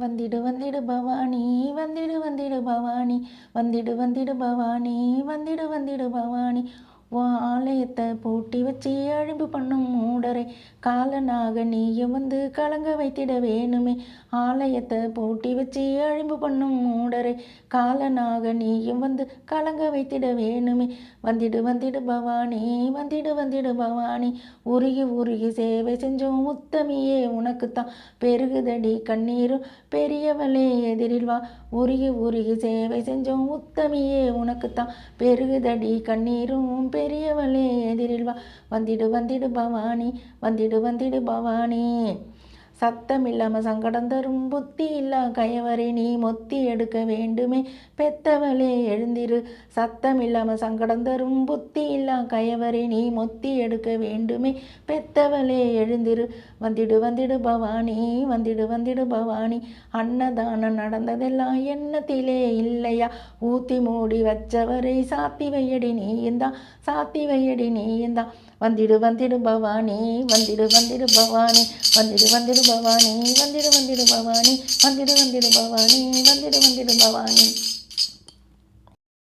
வந்திடு வந்திடு பவானி வந்திடு வந்திடு பவானி. வந்திடு வந்திடு பவானி வந்திடு வந்திடு பவானி. ஆலயத்தை பூட்டி வச்சு அழிம்பு பண்ணும் மூடரை காலனாக நீயும் வந்து கலங்க வைத்திட வேணுமே. ஆலயத்தை பூட்டி வச்சு அழிம்பு பண்ணும் மூடரை காலனாக நீயும் வந்து கலங்க வைத்திட வேணுமே. வந்திடு வந்திடு பவானி வந்திடு வந்திடு பவானி. உருகி உருகி சேவை செஞ்சோம் உத்தமியே உனக்குத்தான் பெருகுதடி கண்ணீரும் பெரியவளே எதிரில் வா. உருகி உருகி சேவை செஞ்சோம் உத்தமியே உனக்குத்தான் பெருகுதடி கண்ணீரும் பெரியவளே எதிரில் வா. வந்திடு வந்திடு பவானி. வந்திடு வந்திடு பவானி. சத்தம் இல்லாமல் சங்கடம் தரும் புத்தி இல்லா கயவரை நீ மொத்தி எடுக்க வேண்டுமே. பெத்தவளே எழுந்திரு. சத்தம் இல்லாமல் சங்கடம் தரும் புத்தி இல்லா கயவரை நீ மொத்தி எடுக்க வேண்டுமே. பெத்தவளே எழுந்திரு. வந்திடு வந்திடு பவானி வந்திடு வந்திடு பவானி. அன்னதானம் நடந்ததெல்லாம் எண்ணத்திலே இல்லையா? ஊத்தி மூடி வச்சவரை சாத்தி வையடி நீயுந்தா. சாத்தி வையடி நீயுந்தா. வந்திடு வந்திடு பவானி வந்திடு வந்திடு பவானி வந்திடு வந்திடு பவானி வந்திடு வந்திடு பவானி வந்திடு வந்திடு பவானி வந்திடு வந்திடு பவானி.